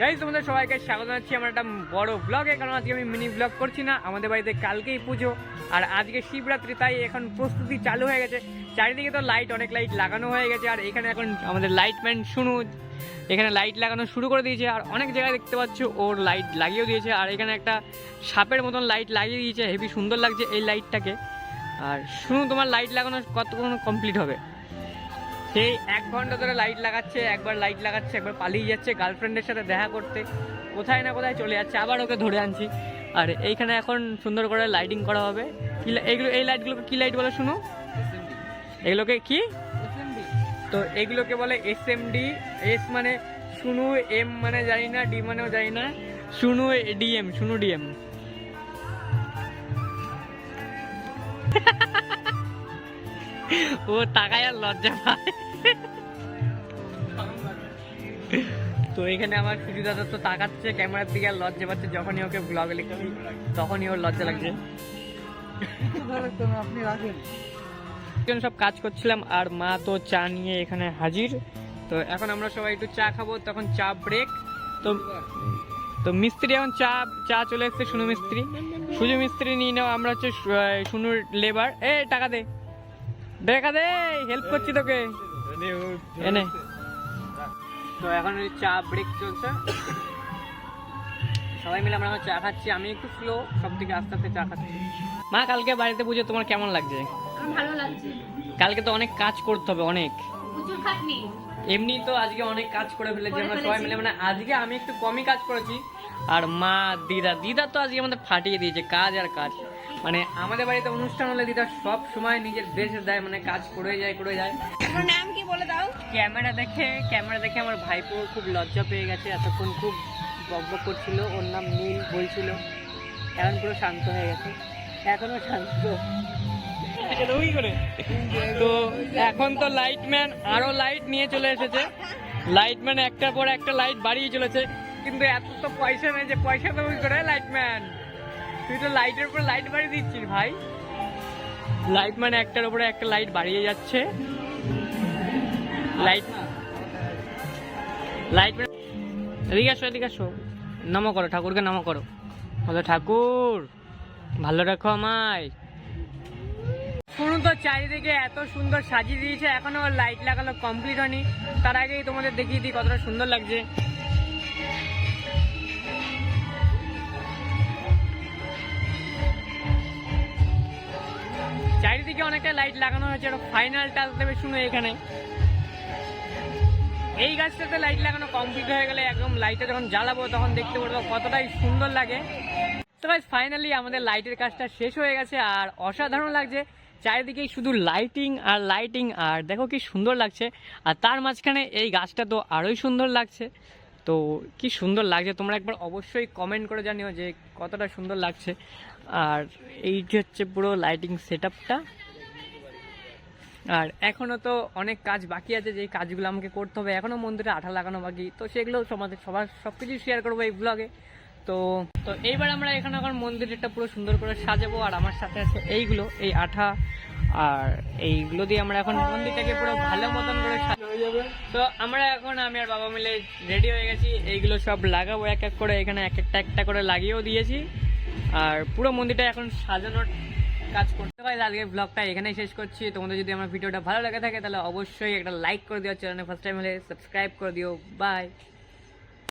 Guys তোমাদের সবাইকে স্বাগত জানাচ্ছি। আমার একটা বড় ব্লগে কারণ আজকে আমি মিনি ব্লগ করছি না। আমাদের বাড়িতে কালকেই পুজো, আর আজকে শিবরাত্রি, তাই এখন প্রস্তুতি চালু হয়ে গেছে। চারিদিকে তো লাইট অনেক লাইট লাগানো হয়ে গেছে, আর এখানে এখন আমাদের লাইট ম্যান শুনু এখানে লাইট লাগানো শুরু করে দিয়েছে, আর অনেক জায়গায় দেখতে পাচ্ছ ওর লাইট লাগিয়েও দিয়েছে, আর এখানে একটা সাপের মতন লাইট লাগিয়ে দিয়েছে হেভি সুন্দর লাগছে এই লাইটটাকে আর শুনু তোমার লাইট লাগানো কতক্ষণ কমপ্লিট হবে? সেই এক ঘণ্টা ধরে লাইট লাগাচ্ছে একবার লাইট লাগাচ্ছে একবার পালিয়ে যাচ্ছে গার্লফ্রেন্ডের সাথে দেখা করতে। কোথায় না কোথায় চলে যাচ্ছে আবার ওকে ধরে আনছি। আর এইখানে এখন সুন্দর করে লাইটিং করা হবে। কি এইগুলো এই লাইটগুলোকে কি লাইট বলে শুনো? এগুলোকে কি? তো এগুলোকে বলে এস এম ডি এস মানে শুনু এম মানে জানি না ডি মানেও জানি না শুনু ডিএম শুনু ডিএম ও তাকায় আর লজ্জা তো এখানে আমার সুজি দাদা তো তাকাচ্ছে, ক্যামেরার দিকে আর লজ্জা পাচ্ছে। যখনই ওকে ব্লগে লিখছি তখনই ওর লজ্জা লাগছে। আপনি রাখেন সব কাজ করছিলাম, আর মা তো চা নিয়ে এখানে হাজির। তো এখন আমরা সবাই একটু চা খাব, তখন চা ব্রেক তো তো মিস্ত্রি এখন চা চা চলে এসছে সুনু মিস্ত্রি। সুজু মিস্ত্রি নিয়ে নাও, আমরা হচ্ছে সুনুর লেবার এ, টাকা দে। টাকা দে হেল্প করছি তোকে। এনে তো এখন ওই চা ব্রেক চলছে। সবাই মিলে আমরা চা খাচ্ছি। আমি একটু স্লো সব থেকে আস্তে আস্তে চা খাচ্ছি। মা কালকে বাড়িতে পুজো তোমার কেমন লাগছে? ভালো লাগছে। কালকে তো অনেক কাজ করতে হবে অনেক। প্রচুর খাটনি। এমনি তো আজকে অনেক কাজ করে ফেলেছি আমরা সবাই মিলে। মানে আজকে আমি একটু কমই কাজ করেছি। আর মা দিদা দিদা তো আজকে আমাদের ফাটিয়ে দিয়েছে কাজ আর কাজ। মানে আমাদের বাড়িতে অনুষ্ঠান হলে দিদা সব সময় নিজের বেশ দেয় মানে কাজ করে যায় করে যায়। তোমার নাম কি বলে দাও? ক্যামেরা দেখে ক্যামেরা দেখে আমার ভাইপো খুব লজ্জা পেয়ে গেছে এতক্ষণ খুব বকবক করছিল ওর নাম নীল বলছিল এখন পুরো শান্ত হয়ে গেছে এখনও শান্ত। তো এখন তো লাইটম্যান আরও লাইট নিয়ে চলে এসেছে। লাইটম্যান একটার পর একটা লাইট বাড়িয়ে চলেছে কিন্তু এত তো পয়সা নেই যে পয়সা দেবো করে লাইটম্যান? তুই তো লাইটের উপর লাইট বাড়িয়ে দিচ্ছিস ভাই। লাইটম্যান একটার উপরে একটা লাইট বাড়িয়ে যাচ্ছে। লাইট লাইট এদিকে আসো এদিকে আসো। নমো করো, ঠাকুরকে নমো করো। বলো, ঠাকুর, ভালো রাখো আমায়। শুনুন তো, চারিদিকে এত সুন্দর সাজিয়ে দিয়েছে, এখনও লাইট লাগানো কমপ্লিট হয়নি। তার আগেই তোমাদের দেখিয়ে দিই কতটা সুন্দর লাগছে। চারিদিকে অনেকটা লাইট লাগানো হয়েছে ফাইনাল টাচ দেবে শুনো এখানে। এই গাছটাতে লাইট লাগানো কমপ্লিট হয়ে গেলে একদম লাইটটা যখন জ্বালাবো, তখন দেখতে পারব কতটাই সুন্দর লাগে। তো গাইজ ফাইনালি আমাদের লাইটের কাজটা শেষ হয়ে গেছে, আর অসাধারণ লাগছে। চারিদিকেই শুধু লাইটিং আর লাইটিং আর দেখো কি সুন্দর লাগছে। আর তার মাঝখানে এই গাছটা তো আরোই সুন্দর লাগছে। তো কি সুন্দর লাগছে, তোমরা একবার অবশ্যই কমেন্ট করে জানিও যে কতটা সুন্দর লাগছে। আর এইটি হচ্ছে পুরো লাইটিং সেট আর এখনও তো অনেক কাজ বাকি আছে যে কাজগুলো আমাকে করতে হবে এখনও মন্দিরে আঠা লাগানো বাকি। তো সেগুলো সমাজে সবার সব কিছু শেয়ার করব এই ব্লগে তো তো এইবার আমরা এখানে এখন মন্দিরটা পুরো সুন্দর করে সাজাবো আর আমার সাথে আছে এইগুলো এই আঠা আর এইগুলো দিয়ে আমরা এখন মন্দিরটাকে পুরো ভালো মতন করে সাজাবো তো আমরা এখন আমি আর বাবা মিলে রেডি হয়ে গেছি এইগুলো সব লাগাবো এক এক করে এখানে এক একটা একটা করে লাগিয়েও দিয়েছি। আর পুরো মন্দিরটা এখন সাজানোর কাজ করতে হয় আজকে ব্লগটা এখানেই শেষ করছি। তোমাদের যদি আমার ভিডিওটা ভালো লাগে থাকে, তাহলে অবশ্যই একটা লাইক করে দিও। চ্যানেলে ফার্স্ট টাইম হলে সাবস্ক্রাইব করে দিও। বাই